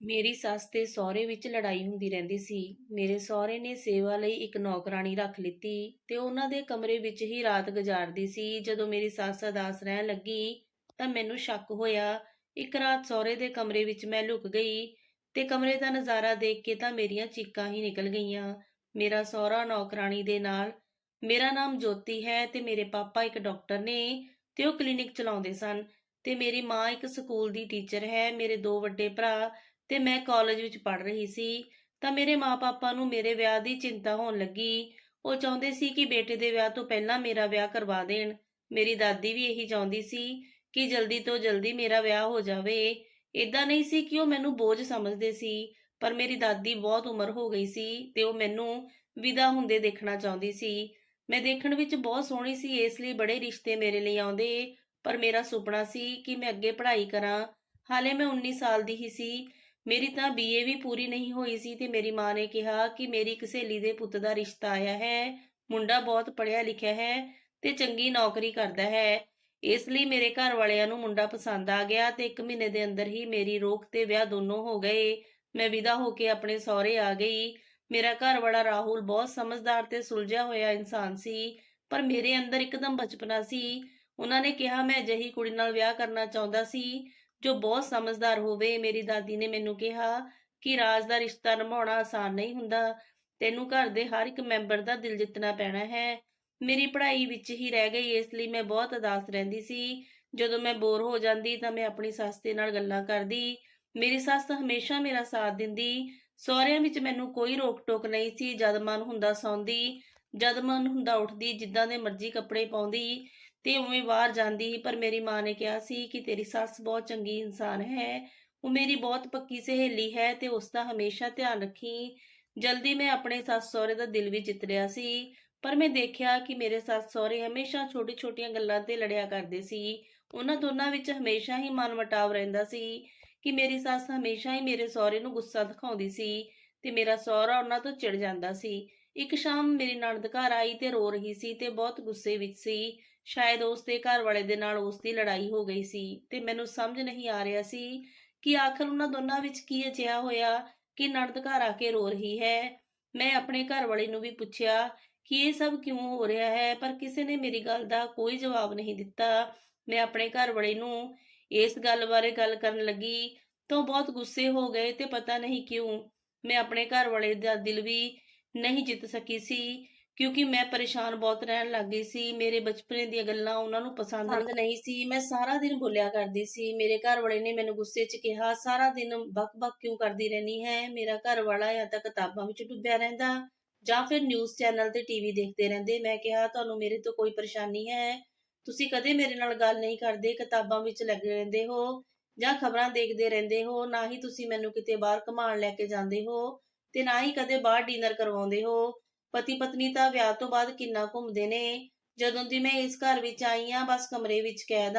ਮੇਰੀ ਸੱਸ ਤੇ ਸਹੁਰੇ ਵਿੱਚ ਲੜਾਈ ਹੁੰਦੀ ਰਹਿੰਦੀ ਸੀ। ਮੇਰੇ ਸਹੁਰੇ ਨੇ ਸੇਵਾ ਲਈ ਇੱਕ ਨੌਕਰਾਣੀ ਰੱਖ ਲਿੱਤੀ ਤੇ ਉਹਨਾਂ ਦੇ ਕਮਰੇ ਵਿੱਚ ਹੀ ਰਾਤ ਗੁਜ਼ਾਰਦੀ ਸੀ। ਜਦੋਂ ਮੇਰੀ ਸੱਸ ਅਦਾਸ ਰਹਿਣ ਲੱਗੀ ਤਾਂ ਮੈਨੂੰ ਸ਼ੱਕ ਹੋਇਆ, ਇੱਕ ਰਾਤ ਸਹੁਰੇ ਦੇ ਕਮਰੇ ਵਿੱਚ ਮੈਂ ਲੁਕ ਗਈ ਤੇ ਕਮਰੇ ਦਾ ਨਜ਼ਾਰਾ ਦੇਖ ਕੇ ਤਾਂ ਮੇਰੀਆਂ ਚੀਕਾਂ ਹੀ ਨਿਕਲ ਗਈਆਂ। ਮੇਰਾ ਸਹੁਰਾ ਨੌਕਰਾਣੀ ਦੇ ਨਾਲ, ਮੇਰਾ ਨਾਮ ਜੋਤੀ ਹੈ ਤੇ ਮੇਰੇ ਪਾਪਾ ਇੱਕ ਡਾਕਟਰ ਨੇ ਤੇ ਉਹ ਕਲੀਨਿਕ ਚਲਾਉਂਦੇ ਸਨ ਤੇ ਮੇਰੀ ਮਾਂ ਇੱਕ ਸਕੂਲ ਦੀ ਟੀਚਰ ਹੈ। ਮੇਰੇ ਦੋ ਵੱਡੇ ਭਰਾ ਤੇ ਮੈਂ ਕਾਲਜ ਵਿੱਚ ਪੜ੍ਹ ਰਹੀ ਸੀ, ਤਾਂ ਮੇਰੇ ਮਾਪੇ ਨੂੰ ਮੇਰੇ ਵਿਆਹ ਦੀ ਚਿੰਤਾ ਹੋਣ ਲੱਗੀ। ਉਹ ਚਾਹੁੰਦੇ ਸੀ ਕਿ ਬੇਟੇ ਦੇ ਵਿਆਹ ਤੋਂ ਪਹਿਲਾਂ ਮੇਰਾ ਵਿਆਹ ਕਰਵਾ ਦੇਣ। ਮੇਰੀ ਦਾਦੀ ਵੀ ਇਹੀ ਚਾਹੁੰਦੀ ਸੀ ਕਿ ਜਲਦੀ ਤੋਂ ਜਲਦੀ ਮੇਰਾ ਵਿਆਹ ਹੋ ਜਾਵੇ। ਇਦਾਂ ਨਹੀਂ ਸੀ ਕਿ ਉਹ ਮੈਨੂੰ ਬੋਝ ਸਮਝਦੇ ਸੀ, ਪਰ ਮੇਰੀ ਦਾਦੀ ਬਹੁਤ ਉਮਰ ਹੋ ਗਈ ਸੀ ਤੇ ਉਹ ਮੈਨੂੰ ਵਿਦਾ ਹੁੰਦੇ ਦੇਖਣਾ ਚਾਹੁੰਦੀ ਸੀ। ਮੈਂ ਦੇਖਣ ਵਿੱਚ ਬਹੁਤ ਸੋਹਣੀ ਸੀ, ਇਸ ਲਈ ਬੜੇ ਰਿਸ਼ਤੇ ਮੇਰੇ ਲਈ ਆਉਂਦੇ, ਪਰ ਮੇਰਾ ਸੁਪਨਾ ਸੀ ਕਿ ਮੈਂ ਅੱਗੇ ਪੜ੍ਹਾਈ ਕਰਾਂ। ਹਾਲੇ ਮੈਂ 19 ਸਾਲ ਦੀ ਹੀ ਸੀ ਮੇਰੀ ਤਾਂ ਬੀਏ ਵੀ ਪੂਰੀ ਨਹੀਂ ਹੋਈ ਸੀ ਤੇ ਮੇਰੀ ਮਾਂ ਨੇ ਕਿਹਾ ਕਿ ਮੇਰੀ ਇੱਕ ਸਹੇਲੀ ਦੇ ਪੁੱਤ ਦਾ ਰਿਸ਼ਤਾ ਆਇਆ ਹੈ, ਮੁੰਡਾ ਬਹੁਤ ਪੜ੍ਹਿਆ ਲਿਖਿਆ ਹੈ ਤੇ ਚੰਗੀ ਨੌਕਰੀ ਕਰਦਾ ਹੈ। ਇਸ ਲਈ ਮੇਰੇ ਘਰ ਵਾਲਿਆਂ ਨੂੰ ਮੁੰਡਾ ਪਸੰਦ ਆ ਗਿਆ ਤੇ 1 ਮਹੀਨੇ ਦੇ ਅੰਦਰ ਹੀ ਮੇਰੀ ਰੋਕ ਤੇ ਵਿਆਹ ਦੋਨੋਂ ਹੋ ਗਏ। ਮੈਂ ਵਿਦਾ ਹੋ ਕੇ ਆਪਣੇ ਸਹੁਰੇ ਆ ਗਈ। ਮੇਰਾ ਘਰ ਵਾਲਾ ਰਾਹੁਲ ਬਹੁਤ ਸਮਝਦਾਰ ਤੇ ਸੁਲਝਿਆ ਹੋਇਆ ਇਨਸਾਨ ਸੀ, ਪਰ ਮੇਰੇ ਅੰਦਰ ਇੱਕਦਮ ਬਚਪਨਾ ਸੀ। ਉਹਨਾਂ ਨੇ ਕਿਹਾ, ਮੈਂ ਅਜਿਹੀ ਕੁੜੀ ਨਾਲ ਵਿਆਹ ਕਰਨਾ ਚਾਹੁੰਦਾ ਸੀ। ਜੋ ਬਹੁਤ ਸਮਝਦਾਰ ਹੋਵੇ, ਮੇਰੀ ਦਾਦੀ ਨੇ ਮੈਨੂੰ ਕਿਹਾ ਕਿ ਰਾਜ ਦਾ ਰਿਸ਼ਤਾ ਨਿਭਾਉਣਾ ਆਸਾਨ ਨਹੀਂ ਹੁੰਦਾ। ਤੈਨੂੰ ਘਰ ਦੇ ਹਰ ਇੱਕ ਮੈਂਬਰ ਦਾ ਦਿਲ ਜਿੱਤਣਾ ਪੈਣਾ ਹੈ। ਮੇਰੀ ਪੜ੍ਹਾਈ ਵਿੱਚ ਹੀ ਰਹਿ ਗਈ, ਇਸ ਲਈ ਮੈਂ ਬਹੁਤ ਉਦਾਸ ਰਹਿੰਦੀ ਸੀ। ਜਦੋਂ ਮੈਂ ਬੋਰ ਹੋ ਜਾਂਦੀ ਤਾਂ ਮੈਂ ਆਪਣੀ ਸੱਸ ਦੇ ਨਾਲ ਗੱਲਾਂ ਕਰਦੀ। ਮੇਰੀ ਸੱਸ ਹਮੇਸ਼ਾ ਮੇਰਾ ਸਾਥ ਦਿੰਦੀ। ਸਹੁਰਿਆਂ ਵਿੱਚ ਮੈਨੂੰ ਕੋਈ ਰੋਕ ਟੋਕ ਨਹੀਂ ਸੀ, ਜਦ ਮਨ ਹੁੰਦਾ ਸੌਂਦੀ। ਜਦ ਮਨ ਹੁੰਦਾ ਉੱਠਦੀ, ਜਿੱਦਾਂ ਦੇ ਮਰਜ਼ੀ ਕੱਪੜੇ ਪਾਉਂਦੀ ਤੇ ਉਵੇਂ ਬਾਹਰ ਜਾਂਦੀ ਪਰ ਮੇਰੀ ਮਾਂ ਨੇ ਕਿਹਾ ਸੀ ਕਿ ਤੇਰੀ ਸੱਸ ਬਹੁਤ ਚੰਗੀ ਇਨਸਾਨ ਹੈ, ਉਹ ਮੇਰੀ ਬਹੁਤ ਪੱਕੀ ਸਹੇਲੀ ਹੈ ਤੇ ਉਸ ਦਾ ਹਮੇਸ਼ਾ ਧਿਆਨ ਰੱਖੀ। ਜਲਦੀ ਮੈਂ ਆਪਣੇ ਸੱਸ ਸਹੁਰੇ ਦਾ ਦਿਲ ਵੀ ਜਿੱਤ ਲਿਆ ਸੀ, ਪਰ ਮੈਂ ਦੇਖਿਆ ਕਿ ਮੇਰੇ ਸੱਸ ਸਹੁਰੇ ਹਮੇਸ਼ਾ ਛੋਟੀ-ਛੋਟੀਆਂ ਗੱਲਾਂ ਤੇ ਲੜਿਆ ਕਰਦੇ ਸੀ। ਉਹਨਾਂ ਦੋਨਾਂ ਵਿੱਚ ਹਮੇਸ਼ਾ ਹੀ ਮਨਮਟਾਵ ਰਹਿੰਦਾ ਸੀ ਕਿ ਮੇਰੀ ਸੱਸ ਹਮੇਸ਼ਾ ਹੀ ਮੇਰੇ ਸਹੁਰੇ ਨੂੰ ਗੁੱਸਾ ਦਿਖਾਉਂਦੀ ਸੀ ਤੇ ਮੇਰਾ ਸਹੁਰਾ ਉਹਨਾਂ ਤੋਂ ਚਿੜ ਜਾਂਦਾ ਸੀ। ਇੱਕ ਸ਼ਾਮ ਮੇਰੀ ਨਣਦ ਘਰ ਆਈ ਤੇ ਰੋ ਰਹੀ ਸੀ ਤੇ ਬਹੁਤ ਗੁੱਸੇ ਵਿੱਚ ਸੀ। ਸ਼ਾਇਦ ਉਸ ਦੇ ਘਰ ਵਾਲੇ ਦੇ ਨਾਲ ਉਸ ਦੀ ਲੜਾਈ ਹੋ ਗਈ ਸੀ ਤੇ ਮੈਨੂੰ ਸਮਝ ਨਹੀਂ ਆ ਰਿਹਾ ਸੀ ਕਿ ਆਖਰ ਉਹਨਾਂ ਦੋਨਾਂ ਵਿੱਚ ਕੀ ਅਜਿਹਾ ਹੋਇਆ ਕਿ ਨਣਦ ਘਰ ਆ ਕੇ ਰੋ ਰਹੀ ਹੈ। ਮੈਂ ਆਪਣੇ ਘਰ ਵਾਲੇ ਨੂੰ ਵੀ ਪੁੱਛਿਆ ਕਿ ਇਹ ਸਭ ਕਿਉਂ ਹੋ ਰਿਹਾ ਹੈ, ਪਰ ਕਿਸੇ ਨੇ ਮੇਰੀ ਗੱਲ ਦਾ ਕੋਈ ਜਵਾਬ ਨਹੀਂ ਦਿੱਤਾ। ਮੈਂ ਆਪਣੇ ਘਰ ਵਾਲੇ ਨੂੰ ਇਸ ਗੱਲ ਬਾਰੇ ਗੱਲ ਕਰਨ ਲੱਗੀ ਤਾਂ ਬਹੁਤ ਗੁੱਸੇ ਹੋ ਗਏ ਤੇ ਪਤਾ ਨਹੀਂ ਕਿਉਂ। ਮੈਂ ਆਪਣੇ ਘਰ ਵਾਲੇ ਦਾ ਦਿਲ ਵੀ ਨਹੀਂ ਜਿੱਤ ਸਕੀ ਸੀ ਕਿਉਂਕਿ ਮੈਂ ਪਰੇਸ਼ਾਨ ਬਹੁਤ ਰਹਿਣ ਲੱਗ ਗਈ ਸੀ। ਮੇਰੇ ਬਚਪਨੇ ਦੀਆਂ ਗੱਲਾਂ ਉਹਨਾਂ ਨੂੰ ਪਸੰਦ ਨਹੀਂ ਸੀ। ਮੈਂ ਸਾਰਾ ਦਿਨ ਬੋਲਿਆ ਕਰਦੀ ਸੀ ਮੇਰੇ ਘਰ ਵਾਲੇ ਨੇ ਮੈਨੂੰ ਗੁੱਸੇ 'ਚ ਕਿਹਾ ਸਾਰਾ ਦਿਨ ਬਕ-ਬਕ ਕਿਉਂ ਕਰਦੀ ਰਹਿਣੀ ਹੈ? ਮੇਰਾ ਘਰ ਵਾਲਾ ਜਾਂ ਤਾਂ ਕਿਤਾਬਾਂ ਵਿੱਚ ਡੁੱਬਿਆ ਰਹਿੰਦਾ ਜਾਂ ਫਿਰ ਨਿਊਜ਼ ਚੈਨਲ ਤੇ ਟੀਵੀ ਦੇਖਦੇ ਰਹਿੰਦੇ। ਮੈਂ ਕਿਹਾ ਤੁਹਾਨੂੰ ਮੇਰੇ ਤੋਂ ਕੋਈ ਪਰੇਸ਼ਾਨੀ ਹੈ? ਤੁਸੀਂ ਕਦੇ ਮੇਰੇ ਨਾਲ ਗੱਲ ਨਹੀਂ ਕਰਦੇ ਕਿਤਾਬਾਂ ਵਿੱਚ ਲੱਗੇ ਰਹਿੰਦੇ ਹੋ ਜਾਂ ਖਬਰਾਂ ਦੇਖਦੇ ਰਹਿੰਦੇ ਹੋ ਨਾ ਹੀ ਤੁਸੀਂ ਮੈਨੂੰ ਕਿਤੇ ਬਾਹਰ ਘੁਮਾਉਣ ਲੈ ਕੇ ਜਾਂਦੇ ਹੋ। ਤੇ ਨਾ ਹੀ ਕਦੇ ਬਾਹਰ ਡਿਨਰ ਕਰਵਾਉਂਦੇ ਹੋ। ਪਤੀ ਪਤਨੀ ਤਾਂ ਵਿਆਹ ਤੋਂ ਬਾਅਦ ਕਿੰਨਾ ਘੁੰਮਦੇ ਨੇ। ਜਦੋਂ ਦੀ ਮੈਂ ਇਸ ਘਰ ਵਿੱਚ ਆਈ ਆ ਬਸ ਕਮਰੇ ਵਿੱਚ ਕੈਦ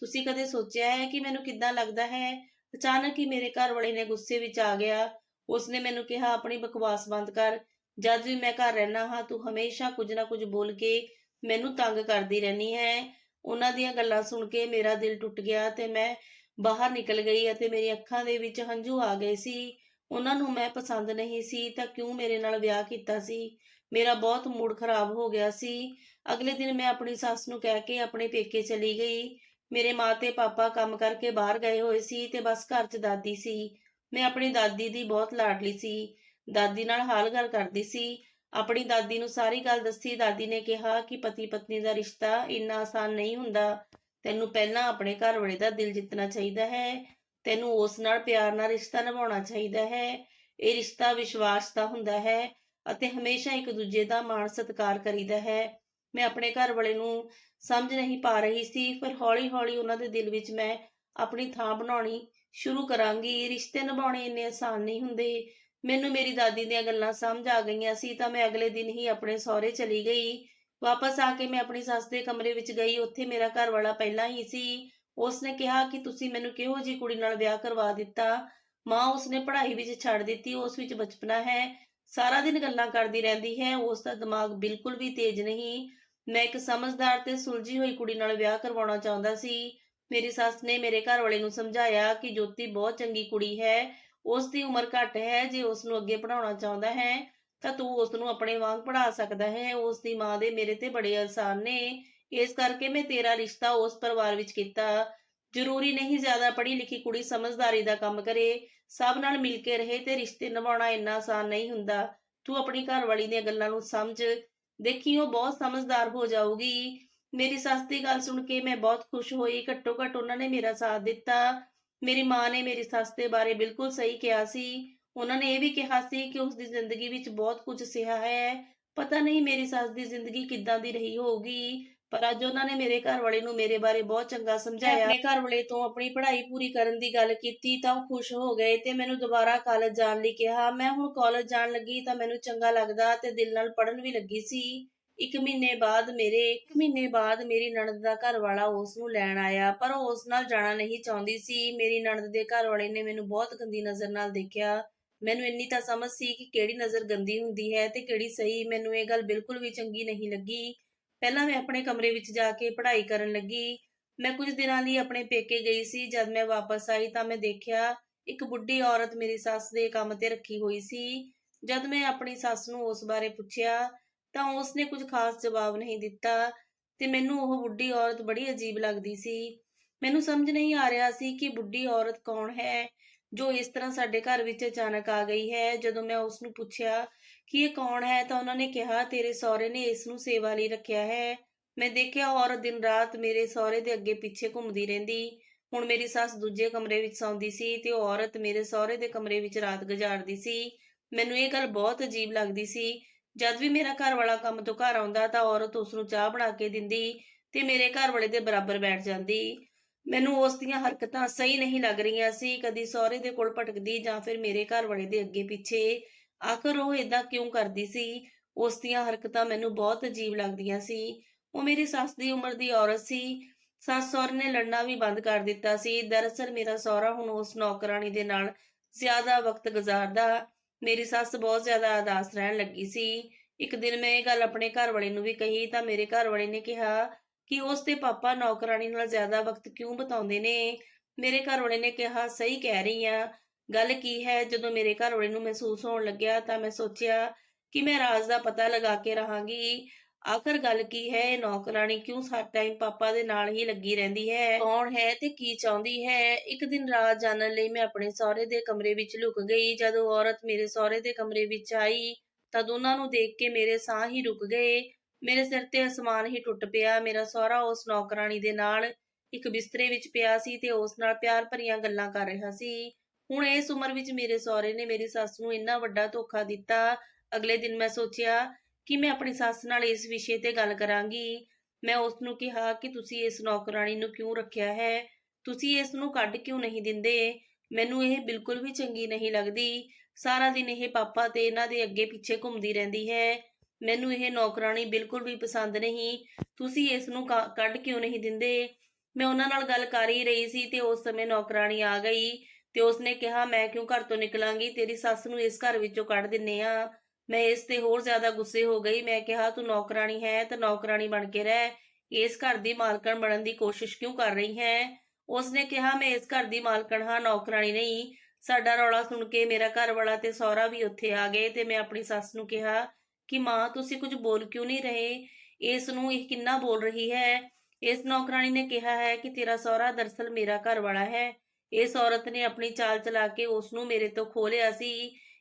ਤੁਸੀਂ ਕਦੇ ਸੋਚਿਆ ਹੈ ਕਿ ਮੈਨੂੰ ਕਿੱਦਾਂ ਲੱਗਦਾ ਹੈ? ਅਚਾਨਕ ਹੀ ਮੇਰੇ ਘਰ ਵਾਲੇ ਨੇ ਗੁੱਸੇ ਵਿੱਚ ਆ ਗਿਆ। ਉਸਨੇ ਮੈਨੂੰ ਕਿਹਾ, ਆਪਣੀ ਬਕਵਾਸ ਬੰਦ ਕਰ। ਜਦ ਵੀ ਮੈਂ ਘਰ ਰਹਿਣਾ ਹਾਂ, ਤੂੰ ਹਮੇਸ਼ਾ ਕੁਝ ਨਾ ਕੁਝ ਬੋਲ ਕੇ ਮੈਨੂੰ ਤੰਗ ਕਰਦੀ ਰਹਿਣੀ ਹੈ। ਉਹਨਾਂ ਦੀਆਂ ਗੱਲਾਂ ਸੁਣ ਕੇ ਮੇਰਾ ਦਿਲ ਟੁੱਟ ਗਿਆ ਤੇ ਮੈਂ ਬਾਹਰ ਨਿਕਲ ਗਈ ਅਤੇ ਮੇਰੀ ਅੱਖਾਂ ਦੇ ਵਿੱਚ ਹੰਝੂ ਆ ਗਏ ਸੀ। ਉਹਨਾਂ ਨੂੰ ਮੈਂ ਪਸੰਦ ਨਹੀਂ ਸੀ, ਤਾਂ ਕਿਉਂ ਮੇਰੇ ਨਾਲ ਵਿਆਹ ਕੀਤਾ ਸੀ? ਮੇਰਾ ਬਹੁਤ ਮੂਡ ਖਰਾਬ ਹੋ ਗਿਆ ਸੀ। ਅਗਲੇ ਦਿਨ ਮੈਂ ਆਪਣੀ ਸੱਸ ਨੂੰ ਕਹਿ ਕੇ ਆਪਣੇ ਪੇਕੇ ਚਲੀ ਗਈ। ਮੇਰੇ ਮਾਂ ਤੇ ਪਾਪਾ ਕੰਮ ਕਰਕੇ ਬਾਹਰ ਗਏ ਹੋਏ ਸੀ ਤੇ ਬਸ ਘਰ 'ਚ ਦਾਦੀ ਸੀ। ਮੈਂ ਆਪਣੀ ਦਾਦੀ ਦੀ ਬਹੁਤ ਲਾਡਲੀ ਸੀ। ਦਾਦੀ ਨਾਲ ਹਾਲ ਗੱਲ ਕਰਦੀ ਸੀ। ਆਪਣੀ ਦਾਦੀ ਨੂੰ ਸਾਰੀ ਗੱਲ ਦੱਸੀ। ਦਾਦੀ ਨੇ ਕਿਹਾ ਕਿ ਪਤੀ ਪਤਨੀ ਦਾ ਰਿਸ਼ਤਾ ਇੰਨਾ ਆਸਾਨ ਨਹੀਂ ਹੁੰਦਾ। ਤੈਨੂੰ ਪਹਿਲਾਂ ਆਪਣੇ ਘਰ ਵਾਲੇ ਦਾ ਦਿਲ ਜਿੱਤਣਾ ਚਾਹੀਦਾ ਹੈ। ਤੈਨੂੰ ਉਸ ਨਾਲ ਪਿਆਰ ਨਾਲ ਰਿਸ਼ਤਾ ਨਿਭਾਉਣਾ ਚਾਹੀਦਾ ਹੈ। ਇਹ ਰਿਸ਼ਤਾ ਵਿਸ਼ਵਾਸ ਦਾ ਹੁੰਦਾ ਹੈ ਅਤੇ ਹਮੇਸ਼ਾ ਇੱਕ ਦੂਜੇ ਦਾ ਮਾਣ ਸਤਿਕਾਰ ਕਰੀਦਾ ਹੈ। ਮੈਂ ਆਪਣੇ ਘਰ ਵਾਲੇ ਨੂੰ ਸਮਝ ਨਹੀਂ ਪਾ ਰਹੀ ਸੀ, ਪਰ ਹੌਲੀ-ਹੌਲੀ ਉਹਨਾਂ ਦੇ ਦਿਲ ਵਿੱਚ ਮੈਂ ਆਪਣੀ ਥਾਂ ਬਣਾਉਣੀ ਸ਼ੁਰੂ ਕਰਾਂਗੀ। ਰਿਸ਼ਤੇ ਨਿਭਾਉਣੇ ਇੰਨੇ ਆਸਾਨ ਨਹੀਂ ਹੁੰਦੇ। ਮੈਨੂੰ ਮੇਰੀ ਦਾਦੀ ਦੀਆਂ ਗੱਲਾਂ ਸਮਝ ਆ ਗਈਆਂ ਸੀ ਤਾਂ ਮੈਂ ਅਗਲੇ ਦਿਨ ਹੀ ਆਪਣੇ ਸਹੁਰੇ ਚਲੀ ਗਈ। ਵਾਪਸ ਆ ਕੇ ਮੈਂ ਆਪਣੀ ਸੱਸ ਦੇ ਕਮਰੇ ਵਿੱਚ ਗਈ। ਉੱਥੇ ਮੇਰਾ ਘਰ ਵਾਲਾ ਪਹਿਲਾਂ ਹੀ ਸੀ। ਉਸਨੇ ਕਿਹਾ ਕਿ ਤੁਸੀਂ ਮੈਨੂੰ ਕਿਹੋ ਜੀ ਕੁੜੀ ਨਾਲ ਵਿਆਹ ਕਰਵਾ ਦਿੱਤਾ? ਮਾਂ ਉਸਨੇ ਪੜ੍ਹਾਈ ਵਿੱਚ ਛੱਡ ਦਿੱਤੀ, ਉਸ ਵਿੱਚ ਬਚਪਨਾ ਹੈ, ਸਾਰਾ ਦਿਨ ਗੱਲਾਂ ਕਰਦੀ ਰਹਿੰਦੀ ਹੈ, ਉਸ ਦਾ ਦਿਮਾਗ ਬਿਲਕੁਲ ਵੀ ਤੇਜ਼ ਨਹੀਂ। ਮੈਂ ਇੱਕ ਸਮਝਦਾਰ ਤੇ ਸੁਲਝੀ ਹੋਈ ਕੁੜੀ ਨਾਲ ਵਿਆਹ ਕਰਵਾਉਣਾ ਚਾਹੁੰਦਾ ਸੀ। ਮੇਰੀ ਸੱਸ ਨੇ ਮੇਰੇ ਘਰ ਵਾਲੇ ਨੂੰ ਸਮਝਾਇਆ ਕਿ ਜੋਤੀ ਬਹੁਤ ਚੰਗੀ ਕੁੜੀ ਹੈ ਉਸ ਦੀ ਉਮਰ ਘੱਟ ਹੈ, ਜੇ ਉਸ ਨੂੰ ਅੱਗੇ ਪੜਾਉਣਾ ਚਾਹੁੰਦਾ ਹੈ, ਤਾਂ ਤੂੰ ਉਸ ਨੂੰ ਆਪਣੇ ਵਾਂਗ ਪੜਾ ਸਕਦਾ ਹੈ। ਉਸ ਦੀ ਮਾਂ ਦੇ ਮੇਰੇ ਤੇ ਬੜੇ ਅਹਿਸਾਨ ਨੇ। ਇਸ ਕਰਕੇ ਮੈਂ ਤੇਰਾ ਰਿਸ਼ਤਾ ਉਸ ਪਰਿਵਾਰ ਵਿੱਚ ਕੀਤਾ। ਜ਼ਰੂਰੀ ਨਹੀਂ ਜ਼ਿਆਦਾ ਪੜ੍ਹੀ ਲਿਖੀ ਕੁੜੀ ਸਮਝਦਾਰੀ ਦਾ ਕੰਮ ਕਰੇ। ਸਭ ਨਾਲ ਮਿਲ ਕੇ ਰਹੇ ਤੇ ਰਿਸ਼ਤੇ ਨਿਭਾਉਣਾ ਇੰਨਾ ਆਸਾਨ ਨਹੀਂ ਹੁੰਦਾ। ਤੂੰ ਆਪਣੀ ਘਰਵਾਲੀ ਦੀਆਂ ਗੱਲਾਂ ਨੂੰ ਸਮਝ। ਦੇਖੀ ਉਹ ਬਹੁਤ ਸਮਝਦਾਰ ਹੋ ਜਾਊਗੀ। ਮੇਰੀ ਸੱਸ ਦੀ ਗੱਲ ਸੁਣ ਕੇ ਮੈਂ ਬਹੁਤ ਖੁਸ਼ ਹੋਈ। ਘੱਟੋ ਘੱਟ ਉਹਨਾਂ ਨੇ ਮੇਰਾ ਸਾਥ ਦਿੱਤਾ। ਮੇਰੀ ਮਾਂ ਨੇ ਮੇਰੀ ਸੱਸ ਦੇ ਬਾਰੇ ਬਿਲਕੁਲ ਸਹੀ ਕਿਹਾ ਸੀ। ਉਹਨਾਂ ਨੇ ਇਹ ਵੀ ਕਿਹਾ ਸੀ ਕਿ ਉਸ ਦੀ ਜ਼ਿੰਦਗੀ ਵਿੱਚ ਬਹੁਤ ਕੁਝ ਸਿਆ ਹੈ। ਪਤਾ ਨਹੀਂ ਮੇਰੀ ਸੱਸ ਦੀ ਜ਼ਿੰਦਗੀ ਕਿੱਦਾਂ ਦੀ ਰਹੀ ਹੋਊਗੀ। ਪਰ ਅੱਜ ਉਹਨਾਂ ਨੇ ਮੇਰੇ ਘਰ ਵਾਲੇ ਨੂੰ ਮੇਰੇ ਬਾਰੇ ਬਹੁਤ ਚੰਗਾ ਸਮਝਾਇਆ। ਆਪਣੇ ਘਰ ਵਾਲੇ ਤੋਂ ਆਪਣੀ ਪੜ੍ਹਾਈ ਪੂਰੀ ਕਰਨ ਦੀ ਗੱਲ ਕੀਤੀ ਤਾਂ ਉਹ ਖੁਸ਼ ਹੋ ਗਏ ਤੇ ਮੈਨੂੰ ਦੁਬਾਰਾ ਕਾਲਜ ਜਾਣ ਲਈ ਕਿਹਾ। ਮੈਂ ਹੁਣ ਕਾਲਜ ਜਾਣ ਲੱਗੀ ਤਾਂ ਮੈਨੂੰ ਚੰਗਾ ਲੱਗਦਾ ਤੇ ਦਿਲ ਨਾਲ ਪੜ੍ਹਨ ਵੀ ਲੱਗੀ ਸੀ। ਇੱਕ ਮਹੀਨੇ ਬਾਅਦ ਮੇਰੇ, ਇੱਕ ਮਹੀਨੇ ਬਾਅਦ ਮੇਰੀ ਨਣਦ ਦਾ ਘਰ ਵਾਲਾ ਉਸ ਨੂੰ ਲੈਣ ਆਇਆ, ਪਰ ਉਹ ਉਸ ਨਾਲ ਜਾਣਾ ਨਹੀਂ ਚਾਹੁੰਦੀ ਸੀ। ਮੇਰੀ ਨਣਦ ਦੇ ਘਰ ਵਾਲੇ ਨੇ ਮੈਨੂੰ ਬਹੁਤ ਗੰਦੀ ਨਜ਼ਰ ਨਾਲ ਦੇਖਿਆ। ਮੈਨੂੰ ਇੰਨੀ ਤਾਂ ਸਮਝ ਸੀ ਕਿ ਕਿਹੜੀ ਨਜ਼ਰ ਗੰਦੀ ਹੁੰਦੀ ਹੈ ਤੇ ਕਿਹੜੀ ਸਹੀ। ਮੈਨੂੰ ਇਹ ਗੱਲ ਬਿਲਕੁਲ ਵੀ ਚੰਗੀ ਨਹੀਂ ਲੱਗੀ। ਪਹਿਲਾਂ ਮੈਂ ਆਪਣੇ ਕਮਰੇ ਵਿੱਚ ਜਾ ਕੇ ਪੜ੍ਹਾਈ ਕਰਨ ਲੱਗੀ। ਮੈਂ ਕੁਝ ਦਿਨਾਂ ਲਈ ਆਪਣੇ ਪੇਕੇ ਗਈ ਸੀ। ਜਦ ਮੈਂ ਵਾਪਸ ਆਈ ਤਾਂ ਮੈਂ ਦੇਖਿਆ ਇੱਕ ਬੁੱਢੀ ਔਰਤ ਮੇਰੀ ਸੱਸ ਦੇ ਕੰਮ ਤੇ ਰੱਖੀ ਹੋਈ ਸੀ। ਜਦ ਮੈਂ ਆਪਣੀ ਸੱਸ ਨੂੰ ਉਸ ਬਾਰੇ ਪੁੱਛਿਆ ਤਾਂ ਉਸਨੇ ਕੁਝ ਖਾਸ ਜਵਾਬ ਨਹੀਂ ਦਿੱਤਾ ਤੇ ਮੈਨੂੰ ਉਹ ਬੁੱਢੀ ਔਰਤ ਬੜੀ ਅਜੀਬ ਲੱਗਦੀ ਸੀ। ਮੈਨੂੰ ਸਮਝ ਨਹੀਂ ਆ ਰਿਹਾ ਸੀ ਕਿ ਬੁੱਢੀ ਔਰਤ ਕੌਣ ਹੈ, ਜੋ ਇਸ ਤਰ੍ਹਾਂ ਸਾਡੇ ਘਰ ਵਿੱਚ ਅਚਾਨਕ ਆ ਗਈ ਹੈ। ਜਦੋਂ ਮੈਂ ਉਸ ਨੂੰ ਪੁੱਛਿਆ ਕਿ ਇਹ ਕੌਣ ਹੈ? ਤਾਂ ਉਹਨਾਂ ਨੇ ਕਿਹਾ, ਤੇਰੇ ਸਹੁਰੇ ਨੇ ਇਸ ਨੂੰ ਸੇਵਾ ਲਈ ਰੱਖਿਆ ਹੈ। ਮੈਂ ਦੇਖਿਆ ਔਰਤ ਦਿਨ ਰਾਤ ਮੇਰੇ ਸਹੁਰੇ ਦੇ ਅੱਗੇ ਪਿੱਛੇ ਘੁੰਮਦੀ ਰਹਿੰਦੀ। ਹੁਣ ਮੇਰੀ ਸੱਸ ਦੂਜੇ ਕਮਰੇ ਵਿੱਚ ਸੌਂਦੀ ਸੀ ਤੇ ਉਹ ਔਰਤ ਮੇਰੇ ਸਹੁਰੇ ਦੇ ਕਮਰੇ ਵਿੱਚ ਰਾਤ ਗੁਜ਼ਾਰਦੀ ਸੀ। ਮੈਨੂੰ ਇਹ ਗੱਲ ਬਹੁਤ ਅਜੀਬ ਲੱਗਦੀ ਸੀ। ਜਦ ਵੀ ਮੇਰਾ ਘਰ ਵਾਲਾ ਕੰਮ ਤੋਂ ਘਰ ਆਉਂਦਾ ਤਾਂ ਔਰਤ ਉਸ ਨੂੰ ਚਾਹ ਬਣਾ ਕੇ ਦਿੰਦੀ ਤੇ ਮੇਰੇ ਘਰ ਵਾਲੇ ਦੇ ਬਰਾਬਰ ਬੈਠ ਜਾਂਦੀ। ਮੈਨੂੰ ਉਸ ਦੀਆਂ ਹਰਕਤਾਂ ਸਹੀ ਨਹੀਂ ਲੱਗ ਰਹੀਆਂ ਸੀ। ਕਦੀ ਸਹੁਰੇ ਦੇ ਕੋਲ ਭਟਕਦੀ ਜਾਂ ਫਿਰ ਮੇਰੇ ਘਰ ਵਾਲੇ ਦੇ ਅੱਗੇ ਪਿੱਛੇ ਆਖਰ ਉਹ ਇਦਾਂ ਕਿਉਂ ਕਰਦੀ ਸੀ? ਉਸ ਦੀਆਂ ਹਰਕਤਾਂ ਮੈਨੂੰ ਬਹੁਤ ਅਜੀਬ ਲੱਗਦੀਆਂ ਸੀ। ਉਹ ਮੇਰੀ ਸੱਸ ਦੀ ਉਮਰ ਦੀ ਔਰਤ ਸੀ। ਸੱਸ ਸਹੁਰੇ ਨੇ ਲੜਨਾ ਵੀ ਬੰਦ ਕਰ ਦਿੱਤਾ ਸੀ। ਦਰਅਸਲ ਮੇਰਾ ਸਹੁਰਾ ਹੁਣ ਉਸ ਨੌਕਰਾਨੀ ਦੇ ਨਾਲ ਜ਼ਿਆਦਾ ਵਕਤ ਗੁਜ਼ਾਰਦਾ। ਮੇਰੀ ਸੱਸ ਬਹੁਤ ਜ਼ਿਆਦਾ ਉਦਾਸ ਰਹਿਣ ਲੱਗੀ ਸੀ। ਇੱਕ ਦਿਨ ਮੈਂ ਇਹ ਗੱਲ ਆਪਣੇ ਘਰ ਵਾਲੇ ਨੂੰ ਵੀ ਕਹੀ ਤਾਂ ਮੇਰੇ ਘਰ ਵਾਲੇ ਨੇ ਕਿਹਾ ਕਿ ਉਸ ਦੇ ਪਾਪਾ ਨੌਕਰਾਨੀ ਨਾਲ ਜ਼ਿਆਦਾ ਵਕਤ ਕਿਉਂ ਬਿਤਾਉਂਦੇ ਨੇ? ਮੇਰੇ ਘਰ ਵਾਲੇ ਨੇ ਕਿਹਾ, ਸਹੀ ਕਹਿ ਰਹੀ ਆ। ਗੱਲ ਕੀ ਹੈ? ਜਦੋਂ ਮੇਰੇ ਘਰ ਵਾਲੇ ਨੂੰ ਮਹਿਸੂਸ ਹੋਣ ਲੱਗਿਆ ਤਾਂ ਮੈਂ ਸੋਚਿਆ ਕਿ ਮੈਂ ਰਾਜ਼ ਦਾ ਪਤਾ ਲਗਾ ਕੇ ਰਹਾਂਗੀ। ਆਖਰ ਗੱਲ ਕੀ ਹੈ? ਇਹ ਨੌਕਰਾਨੀ ਕਿਉਂ ਸਾਰਾ ਟਾਈਮ ਪਾਪਾ ਦੇ ਨਾਲ ਹੀ ਲੱਗੀ ਰਹਿੰਦੀ ਹੈ? ਕੌਣ ਹੈ ਤੇ ਕੀ ਚਾਹੁੰਦੀ ਹੈ? ਇੱਕ ਦਿਨ ਰਾਤ ਜਾਣਨ ਲਈ ਮੈਂ ਆਪਣੇ ਸਹੁਰੇ ਦੇ ਕਮਰੇ ਵਿੱਚ ਲੁਕ ਗਈ। ਜਦੋਂ ਔਰਤ ਮੇਰੇ ਸਹੁਰੇ ਦੇ ਕਮਰੇ ਵਿੱਚ ਆਈ ਤਾਂ ਦੋਨਾਂ ਨੂੰ ਦੇਖ ਕੇ ਮੇਰੇ ਸਾਹ ਹੀ ਰੁਕ ਗਏ। ਮੇਰੇ ਸਿਰ ਤੇ ਅਸਮਾਨ ਹੀ ਟੁੱਟ ਪਿਆ। ਮੇਰਾ ਸਹੁਰਾ ਉਸ ਨੌਕਰਾਣੀ ਦੇ ਨਾਲ ਇੱਕ ਬਿਸਤਰੇ ਵਿੱਚ ਪਿਆ ਸੀ ਤੇ ਉਸ ਨਾਲ ਪਿਆਰ ਭਰੀਆਂ ਗੱਲਾਂ ਕਰ ਰਿਹਾ ਸੀ। ਹੁਣ ਇਸ ਉਮਰ ਵਿੱਚ ਮੇਰੇ ਸਹੁਰੇ ਨੇ ਮੇਰੀ ਸੱਸ ਨੂੰ ਇੰਨਾ ਵੱਡਾ ਧੋਖਾ ਦਿੱਤਾ। ਅਗਲੇ ਦਿਨ ਮੈਂ ਸੋਚਿਆ ਕਿ ਮੈਂ ਆਪਣੀ ਸੱਸ ਨਾਲ ਇਸ ਵਿਸ਼ੇ ਤੇ ਗੱਲ ਕਰਾਂਗੀ। ਮੈਂ ਉਸ ਨੂੰ ਕਿਹਾ ਕਿ ਤੁਸੀਂ ਇਸ ਨੌਕਰਾਨੀ ਨੂੰ ਕਿਉਂ ਰੱਖਿਆ ਹੈ? ਤੁਸੀਂ ਇਸ ਨੂੰ ਕੱਢ ਕਿਉਂ ਨਹੀਂ ਦਿੰਦੇ? ਮੈਨੂੰ ਇਹ ਬਿਲਕੁਲ ਵੀ ਚੰਗੀ ਨਹੀਂ ਲੱਗਦੀ। ਸਾਰਾ ਦਿਨ ਇਹ ਪਾਪਾ ਤੇ ਇਹਨਾਂ ਦੇ ਅੱਗੇ ਪਿੱਛੇ ਘੁੰਮਦੀ ਰਹਿੰਦੀ ਹੈ। ਮੈਨੂੰ ਇਹ ਨੌਕਰਾਨੀ ਬਿਲਕੁਲ ਵੀ ਪਸੰਦ ਨਹੀਂ। ਤੁਸੀਂ ਇਸ ਨੂੰ ਕਾ- ਕੱਢ ਕਿਉਂ ਨਹੀਂ ਦਿੰਦੇ? ਮੈਂ ਉਹਨਾਂ ਨਾਲ ਗੱਲ ਕਰ ਹੀ ਰਹੀ ਸੀ ਤੇ ਉਸ ਸਮੇਂ ਨੌਕਰਾਨੀ ਆ ਗਈ। ਤੇ ਉਸਨੇ ਕਿਹਾ, ਮੈਂ ਕਿਉਂ ਘਰ ਤੋਂ ਨਿਕਲਾਂਗੀ? ਤੇਰੀ ਸੱਸ ਨੂੰ ਇਸ ਘਰ ਵਿੱਚੋਂ ਕੱਢ ਦਿੰਨੇ ਆ। ਮੈਂ ਇਸ ਤੇ ਹੋਰ ਜ਼ਿਆਦਾ ਗੁੱਸੇ ਹੋ ਗਈ। ਮੈਂ ਕਿਹਾ, ਤੂੰ ਨੌਕਰਾਨੀ ਹੈ ਤਾਂ ਨੌਕਰਾਨੀ ਬਣ ਕੇ ਰਹਿ। ਇਸ ਘਰ ਦੀ ਮਾਲਕਣ ਬਣਨ ਦੀ ਕੋਸ਼ਿਸ਼ ਕਿਉਂ ਕਰ ਰਹੀ ਹੈ? ਉਸਨੇ ਕਿਹਾ, ਮੈਂ ਇਸ ਘਰ ਦੀ ਮਾਲਕਣ ਹਾਂ ਨੌਕਰਾਨੀ ਨਹੀਂ। ਸਾਡਾ ਰੌਲਾ ਸੁਣ ਕੇ ਮੇਰਾ ਘਰ ਵਾਲਾ ਤੇ ਸਹੁਰਾ ਵੀ ਉੱਥੇ ਆ ਗਏ ਤੇ ਮੈਂ ਆਪਣੀ ਸੱਸ ਨੂੰ ਕਿਹਾ ਕਿ, ਮਾਂ, ਤੁਸੀਂ ਕੁਝ ਬੋਲ ਕਿਉਂ ਨਹੀਂ ਰਹੇ? ਇਸ ਨੂੰ ਇਹ ਕਿੰਨਾ ਬੋਲ ਰਹੀ ਹੈ? ਇਸ ਨੌਕਰਾਨੀ ਨੇ ਕਿਹਾ ਹੈ ਕਿ, ਤੇਰਾ ਸਹੁਰਾ ਦਰਸਲ ਮੇਰਾ ਘਰ ਵਾਲਾ ਹੈ। ਇਸ ਔਰਤ ਨੇ ਆਪਣੀ ਚਾਲ ਚਲਾ ਕੇ ਉਸ ਨੂੰ ਮੇਰੇ ਤੋਂ ਖੋਹ ਲਿਆ ਸੀ।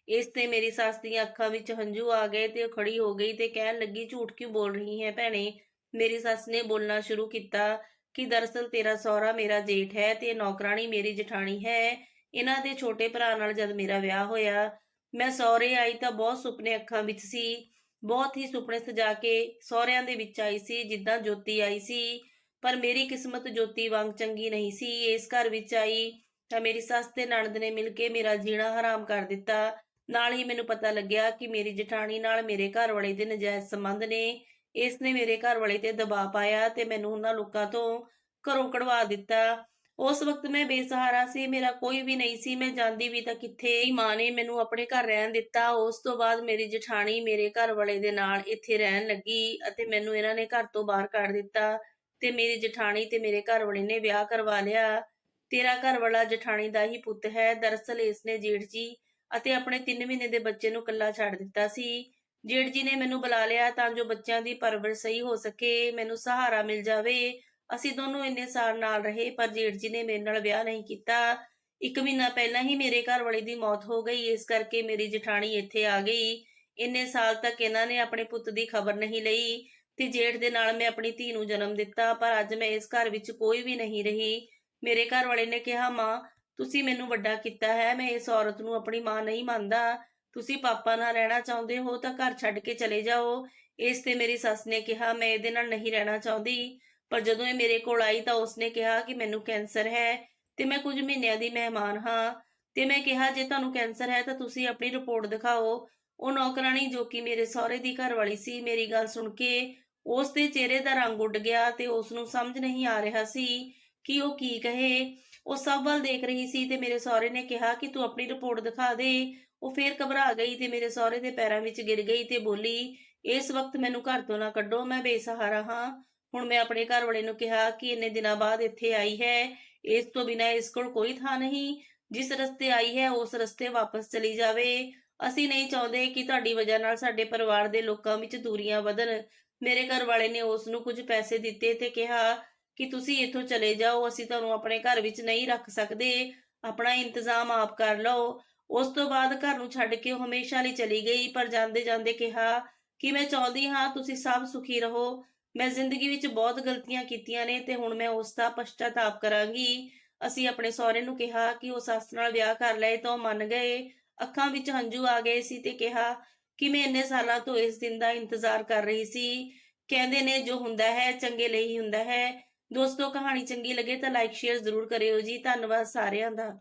ਇਸ ਤੇ ਮੇਰੀ ਸੱਸ ਦੀਆਂ ਅੱਖਾਂ ਵਿੱਚ ਹੰਝੂ ਆ ਗਏ ਤੇ ਉਹ ਖੜੀ ਹੋ ਗਈ ਤੇ ਕਹਿਣ ਲੱਗੀ, ਝੂਠ ਕਿਉਂ ਬੋਲ ਰਹੀ ਹੈ ਭੈਣੇ? ਮੇਰੀ ਸੱਸ ਨੇ ਬੋਲਣਾ ਸ਼ੁਰੂ ਕੀਤਾ ਕਿ ਦਰਅਸਲ ਤੇਰਾ ਸਹੁਰਾ ਮੇਰਾ ਜੇਠ ਹੈ ਤੇ ਨੌਕਰਾਣੀ ਮੇਰੀ ਜਠਾਣੀ ਹੈ। ਇਹਨਾਂ ਦੇ ਛੋਟੇ ਭਰਾ ਨਾਲ ਜਦ ਮੇਰਾ ਵਿਆਹ ਹੋਇਆ, ਮੈਂ ਸਹੁਰੇ ਆਈ ਤਾਂ ਬਹੁਤ ਸੁਪਨੇ ਅੱਖਾਂ ਵਿੱਚ ਸੀ। ਬਹੁਤ ਹੀ ਸੁਪਨੇ ਸਜਾ ਕੇ ਸਹੁਰਿਆਂ ਦੇ ਵਿੱਚ ਆਈ ਸੀ, ਜਿੱਦਾਂ ਜੋਤੀ ਆਈ ਸੀ। ਪਰ ਮੇਰੀ ਕਿਸਮਤ ਜੋਤੀ ਵਾਂਗ ਚੰਗੀ ਨਹੀਂ ਸੀ। ਇਸ ਘਰ ਵਿੱਚ ਆਈ ਤਾਂ ਮੇਰੀ ਸੱਸ ਤੇ ਨਣਦ ਨੇ ਮਿਲ ਕੇ ਮੇਰਾ ਜੀਣਾ ਹਰਾਮ ਕਰ ਦਿੱਤਾ। ਨਾਲ ਹੀ ਮੈਨੂੰ ਪਤਾ ਲੱਗਿਆ ਕਿ ਮੇਰੀ ਜਠਾਣੀ ਨਾਲ ਮੇਰੇ ਘਰ ਵਾਲੇ ਦੇ ਨਜਾਇਜ਼ ਸੰਬੰਧ ਨੇ। ਇਸ ਨੇ ਮੇਰੇ ਘਰ ਵਾਲੇ ਤੇ ਦਬਾਅ ਪਾਇਆ ਤੇ ਮੈਨੂੰ ਉਹਨਾਂ ਲੋਕਾਂ ਤੋਂ ਘਰੋਂ ਕਢਵਾ ਦਿੱਤਾ। ਉਸ ਵਕਤ ਮੈਂ ਬੇਸਹਾਰਾ ਸੀ, ਮੇਰਾ ਕੋਈ ਵੀ ਨਹੀਂ ਸੀ, ਮੈਂ ਜਾਂਦੀ ਵੀ ਤਾਂ ਕਿੱਥੇ? ਮਾਂ ਨੇ ਮੈਨੂੰ ਆਪਣੇ ਘਰ ਰਹਿਣ ਦਿੱਤਾ। ਉਸ ਤੋਂ ਬਾਅਦ ਮੇਰੀ ਜਠਾਣੀ ਮੇਰੇ ਘਰ ਵਾਲੇ ਦੇ ਨਾਲ ਇੱਥੇ ਰਹਿਣ ਲੱਗੀ ਅਤੇ ਮੈਨੂੰ ਇਹਨਾਂ ਨੇ ਘਰ ਤੋਂ ਬਾਹਰ ਕੱਢ ਦਿੱਤਾ। ਤੇ ਮੇਰੀ ਜਠਾਣੀ ਤੇ ਮੇਰੇ ਘਰ ਵਾਲੇ ਨੇ ਵਿਆਹ ਕਰਵਾ ਲਿਆ। ਤੇਰਾ ਘਰ ਵਾਲਾ ਜਠਾਣੀ ਦਾ ਹੀ ਪੁੱਤ ਹੈ। ਦਰਅਸਲ ਇਸ ਜੇਠ ਜੀ ਅਤੇ ਆਪਣੇ 3 ਮਹੀਨੇ ਦੇ ਬੱਚੇ ਨੂੰ ਇਕੱਲਾ ਛੱਡ ਦਿੱਤਾ ਸੀ। ਜੇਠ ਜੀ ਨੇ ਮੈਨੂੰ ਬੁਲਾ ਲਿਆ ਤਾਂ ਜੋ ਬੱਚਿਆਂ ਦੀ ਪਰਵਰਿਸ਼ ਸਹੀ ਹੋ ਸਕੇ, ਮੈਨੂੰ ਸਹਾਰਾ ਮਿਲ ਜਾਵੇ। ਅਸੀਂ ਦੋਨੋਂ ਇੰਨੇ ਸਾਲ ਨਾਲ ਰਹੇ, ਪਰ ਜੇਠ ਜੀ ਨੇ ਮੇਰੇ ਨਾਲ ਵਿਆਹ ਨਹੀਂ ਕੀਤਾ। ਇੱਕ ਮਹੀਨਾ ਪਹਿਲਾਂ ਹੀ ਮੇਰੇ ਘਰ ਵਾਲੇ ਦੀ ਮੌਤ ਹੋ ਗਈ। ਇਸ ਕਰਕੇ ਮੇਰੀ ਜਠਾਣੀ ਇੱਥੇ ਆ ਗਈ। ਇੰਨੇ ਸਾਲ ਤੱਕ ਇਹਨਾਂ ਨੇ ਆਪਣੇ ਪੁੱਤ ਦੀ ਖਬਰ ਨਹੀਂ ਲਈ। ਤੇ ਜੇਠ ਦੇ ਨਾਲ ਮੈਂ ਆਪਣੀ ਧੀ ਨੂੰ ਜਨਮ ਦਿੱਤਾ, ਪਰ ਅੱਜ ਮੈਂ ਇਸ ਘਰ ਵਿੱਚ ਕੋਈ ਵੀ ਨਹੀਂ ਰਹੀ। ਮੇਰੇ ਘਰ ਵਾਲੇ ਨੇ ਕਿਹਾ, ਮਾਂ, ਤੁਸੀਂ ਮੈਨੂੰ ਵੱਡਾ ਕੀਤਾ ਹੈ, ਮੈਂ ਇਸ ਔਰਤ ਨੂੰ ਆਪਣੀ ਮਾਂ ਨਹੀਂ ਮੰਨਦਾ। ਤੁਸੀਂ ਪਾਪਾ ਨਾਲ ਰਹਿਣਾ ਚਾਹੁੰਦੇ ਹੋ ਤਾਂ ਘਰ ਛੱਡ ਕੇ ਚਲੇ ਜਾਓ। ਇਸ ਤੇ ਮੇਰੀ ਸੱਸ ਨੇ ਕਿਹਾ, ਮੈਂ ਇਹਦੇ ਨਾਲ ਨਹੀਂ ਰਹਿਣਾ ਚਾਹੁੰਦੀ। ਪਰ ਜਦੋਂ ਇਹ ਮੇਰੇ ਕੋਲ ਆਈ ਤਾਂ ਉਸਨੇ ਕਿਹਾ ਕਿ ਮੈਨੂੰ ਕੈਂਸਰ ਹੈ ਤੇ ਮੈਂ ਕੁਝ ਮਹੀਨਿਆਂ ਦੀ ਮਹਿਮਾਨ ਹਾਂ। ਤੇ ਮੈਂ ਕਿਹਾ, ਜੇ ਤੁਹਾਨੂੰ ਕੈਂਸਰ ਹੈ ਤਾਂ ਤੁਸੀਂ ਆਪਣੀ ਰਿਪੋਰਟ ਦਿਖਾਓ। ਉਹ ਨੌਕਰਾਨੀ ਜੋ ਕਿ ਮੇਰੇ ਸਹੁਰੇ ਦੀ ਘਰਵਾਲੀ ਸੀ, ਮੇਰੀ ਗੱਲ ਸੁਣ ਕੇ ਉਸ ਦੇ ਚਿਹਰੇ ਦਾ ਰੰਗ ਉੱਡ ਗਿਆ ਤੇ ਉਸ ਨੂੰ ਸਮਝ ਨਹੀਂ ਆ ਰਿਹਾ ਸੀ ਕਿ ਉਹ ਕੀ ਕਹੇ। ਉਹ ਸਭ ਵੱਲ ਦੇਖ ਰਹੀ ਸੀ ਤੇ ਮੇਰੇ ਸਹੁਰੇ ਨੇ ਕਿਹਾ ਕਿ ਤੂੰ ਆਪਣੀ ਰਿਪੋਰਟ ਦਿਖਾ ਦੇ। ਉਹ ਫੇਰ ਘਬਰਾ ਗਈ ਤੇ ਮੇਰੇ ਸਹੁਰੇ ਦੇ ਪੈਰਾਂ ਵਿੱਚ ਗਿਰ ਗਈ ਤੇ ਬੋਲੀ, ਇਸ ਵਕਤ ਮੈਨੂੰ ਘਰ ਤੋਂ ਨਾ ਕੱਢੋ, ਮੈਂ ਬੇਸਹਾਰਾ ਹਾਂ। ਹੁਣ ਮੈਂ ਆਪਣੇ ਘਰ ਵਾਲੇ ਨੂੰ ਕਿਹਾ ਕਿ ਇੰਨੇ ਦਿਨਾਂ ਬਾਅਦ ਇੱਥੇ ਆਈ ਹੈ। ਇਸ ਤੋਂ ਬਿਨਾਂ ਇਸ ਕੋਲ ਕੋਈ ਥਾਂ ਨਹੀਂ। ਜਿਸ ਰਸਤੇ ਆਈ ਹੈ, ਉਸ ਰਸਤੇ ਵਾਪਸ ਚਲੀ ਜਾਵੇ। ਅਸੀਂ ਨਹੀਂ ਚਾਹੁੰਦੇ ਕਿ ਤੁਹਾਡੀ ਵਜ੍ਹਾ ਨਾਲ ਸਾਡੇ ਪਰਿਵਾਰ ਦੇ ਲੋਕਾਂ ਵਿੱਚ ਦੂਰੀਆਂ ਵਧਣ। ਮੇਰੇ ਘਰ ਵਾਲੇ ਨੇ ਉਸ ਨੂੰ ਕੁਝ ਪੈਸੇ ਦਿੱਤੇ ਤੇ ਕਿਹਾ ਕਿ ਤੁਸੀਂ ਇੱਥੋਂ ਚਲੇ ਜਾਓ, ਅਸੀਂ ਤੁਹਾਨੂੰ ਆਪਣੇ ਘਰ ਵਿੱਚ ਨਹੀਂ ਰੱਖ ਸਕਦੇ। ਆਪਣਾ ਇੰਤਜ਼ਾਮ ਆਪ ਕਰ ਲਓ। ਉਸ ਤੋਂ ਬਾਅਦ ਘਰ ਨੂੰ ਛੱਡ ਕੇ ਉਹ ਹਮੇਸ਼ਾ ਲਈ ਚਲੀ ਗਈ, ਪਰ ਜਾਂਦੇ ਜਾਂਦੇ ਕਿਹਾ ਕਿ ਮੈਂ ਚਾਹੁੰਦੀ ਹਾਂ ਤੁਸੀਂ ਸਭ ਸੁਖੀ ਰਹੋ। ਮੈਂ ਜ਼ਿੰਦਗੀ ਵਿੱਚ ਬਹੁਤ ਗਲਤੀਆਂ ਕੀਤੀਆਂ ਨੇ ਤੇ ਹੁਣ ਮੈਂ ਉਸ ਦਾ ਪਛਤਾਤਾਪ ਕਰਾਂਗੀ। ਅਸੀਂ ਆਪਣੇ ਸਹੁਰੇ ਨੂੰ ਕਿਹਾ ਕਿ ਉਹ ਸੱਸ ਨਾਲ ਵਿਆਹ ਕਰ ਲਏ ਤਾਂ ਉਹ ਮੰਨ ਗਏ। ਅੱਖਾਂ ਵਿੱਚ ਹੰਝੂ ਆ ਗਏ ਸੀ ਤੇ ਕਿਹਾ ਕਿ ਮੈਂ ਇੰਨੇ ਸਾਲਾਂ ਤੋਂ ਇਸ ਦਿਨ ਦਾ ਇੰਤਜ਼ਾਰ ਕਰ ਰਹੀ ਸੀ। ਕਹਿੰਦੇ ਨੇ ਜੋ ਹੁੰਦਾ ਹੈ, ਚੰਗੇ ਲਈ ਹੁੰਦਾ ਹੈ। ਦੋਸਤੋ, ਕਹਾਣੀ ਚੰਗੀ ਲੱਗੇ ਤਾਂ ਲਾਈਕ ਸ਼ੇਅਰ ਜ਼ਰੂਰ ਕਰਿਓ ਜੀ। ਧੰਨਵਾਦ ਸਾਰਿਆਂ ਦਾ।